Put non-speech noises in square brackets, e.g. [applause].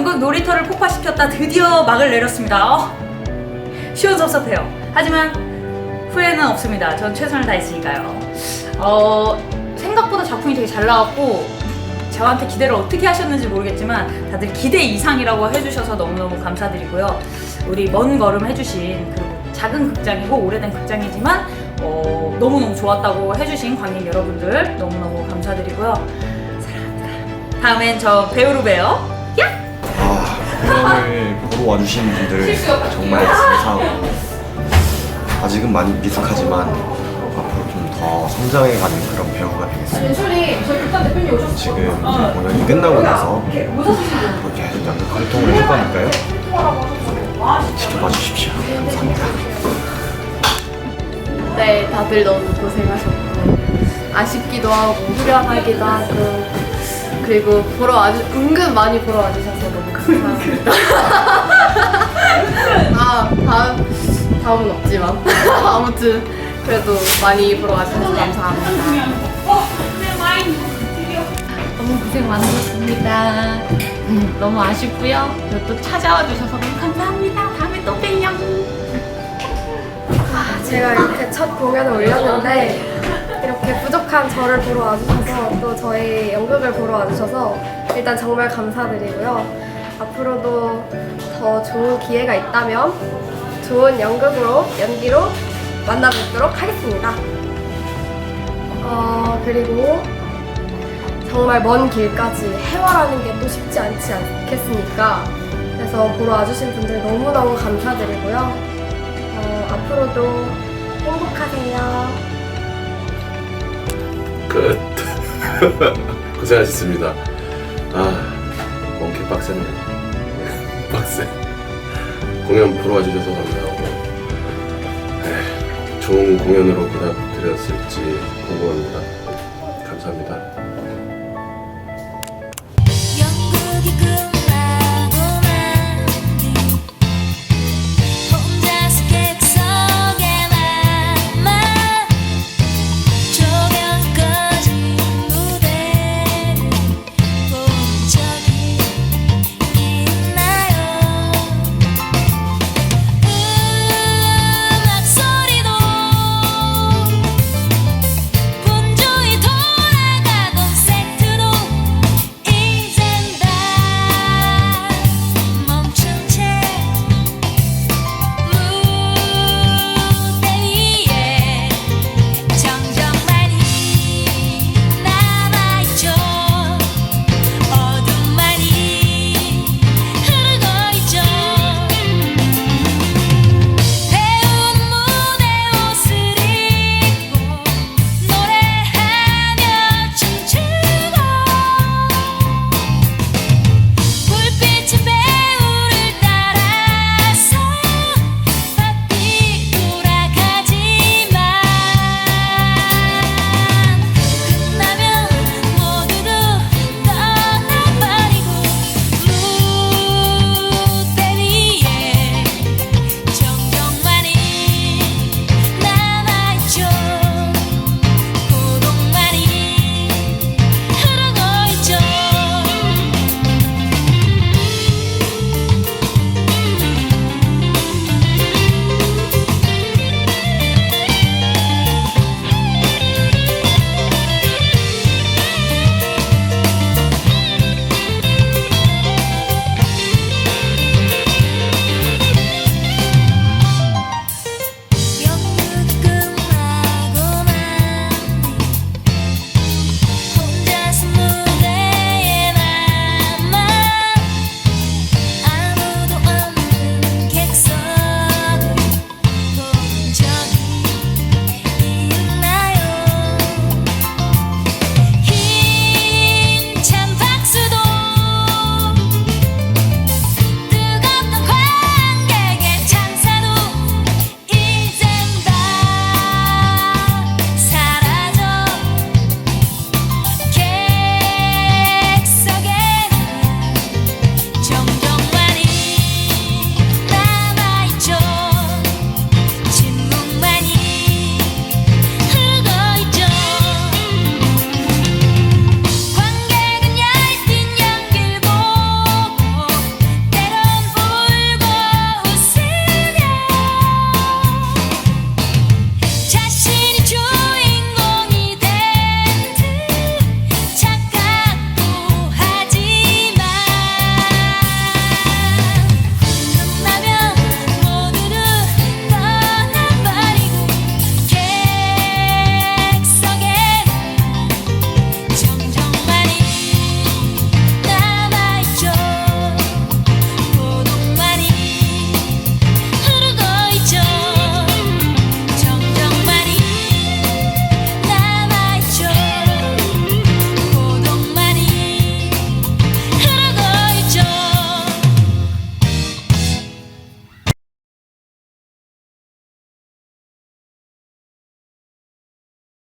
연극 놀이터를 폭파시켰다 드디어 막을 내렸습니다. 어, 시원섭섭해요. 하지만 후회는 없습니다. 전 최선을 다했으니까요. 어, 생각보다 작품이 되게 잘 나왔고 저한테 기대를 어떻게 하셨는지 모르겠지만 다들 기대 이상이라고 해주셔서 너무너무 감사드리고요. 우리 먼 걸음 해주신 그리고 작은 극장이고 오래된 극장이지만 어, 너무너무 좋았다고 해주신 관객 여러분들 너무너무 감사드리고요. 사랑합니다. 다음엔 저 배우로 봬요. 아, 공연을 보러 와주신 분들 정말 감사하고 아직은 많이 미숙하지만 앞으로 좀 더 성장해가는 그런 배우가 되겠습니다. 지금 이제 공연이 끝나고 나서 앞으로 계속 연극 활동을 해줄 거니까요. 지켜봐 주십시오. 감사합니다. 네, 다들 너무 고생하셨고 아쉽기도 하고 후련하기도 하고 그리고 보러 와주 은근 많이 보러 와주셔서 너무 아 다음 다음은 없지만 [laughs] 아무튼 그래도 많이 보러 와주셔서 감사합니다. 너무 고생 많으셨습니다. 음, 너무 아쉽고요. 그리고 또 찾아와 주셔서 너무 감사합니다. 다음에 또 봬요. 제가 이렇게 첫 공연을 올렸는데 이렇게 부족한 저를 보러 와주셔서 또 저희 연극을 보러 와주셔서 일단 정말 감사드리고요. 앞으로도 더 좋은 기회가 있다면 좋은 연극으로 연기로 만나뵙도록 하겠습니다. 어, 그리고 정말 먼 길까지 해와라는 게 또 쉽지 않지 않겠습니까? 그래서 보러 와주신 분들 너무너무 감사드리고요. 어, 앞으로도 행복하세요. 끝. [laughs] 고생하셨습니다. 아, 빡세네. 빡세. [laughs] 공연 보러 와주셔서 감사하고, 에, 좋은 공연으로 보답드렸을지 궁금합니다. 감사합니다.